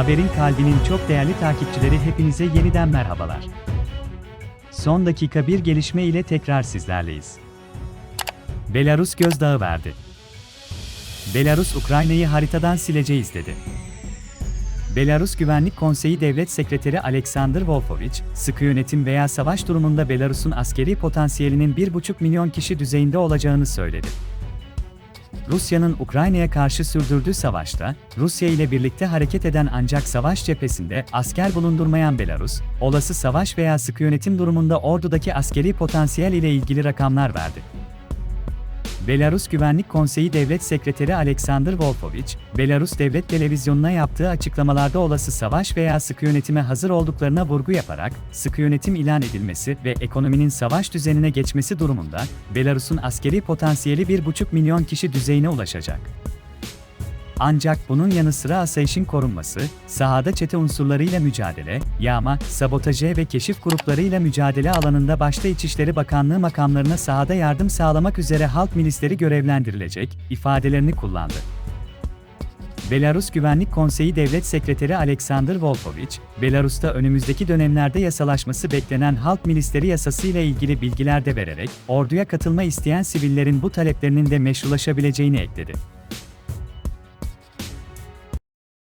Haberin kalbinin çok değerli takipçileri hepinize yeniden merhabalar. Son dakika bir gelişme ile tekrar sizlerleyiz. Belarus gözdağı verdi. Belarus Ukrayna'yı haritadan sileceğiz dedi. Belarus Güvenlik Konseyi Devlet Sekreteri Alexander Wolfowicz, sıkı yönetim veya savaş durumunda Belarus'un askeri potansiyelinin 1,5 milyon kişi düzeyinde olacağını söyledi. Rusya'nın Ukrayna'ya karşı sürdürdüğü savaşta, Rusya ile birlikte hareket eden ancak savaş cephesinde asker bulundurmayan Belarus, olası savaş veya sıkı yönetim durumunda ordudaki askeri potansiyel ile ilgili rakamlar verdi. Belarus Güvenlik Konseyi Devlet Sekreteri Alexander Wolfowicz, Belarus Devlet Televizyonu'na yaptığı açıklamalarda olası savaş veya sıkı yönetime hazır olduklarına vurgu yaparak, sıkı yönetim ilan edilmesi ve ekonominin savaş düzenine geçmesi durumunda, Belarus'un askeri potansiyeli 1,5 milyon kişi düzeyine ulaşacak. Ancak bunun yanı sıra asayişin korunması, sahada çete unsurlarıyla mücadele, yağma, sabotaje ve keşif gruplarıyla mücadele alanında başta İçişleri Bakanlığı makamlarına sahada yardım sağlamak üzere halk milisleri görevlendirilecek, ifadelerini kullandı. Belarus Güvenlik Konseyi Devlet Sekreteri Alexander Wolfowicz, Belarus'ta önümüzdeki dönemlerde yasalaşması beklenen halk milisleri yasası ile ilgili bilgiler de vererek, orduya katılma isteyen sivillerin bu taleplerinin de meşrulaşabileceğini ekledi.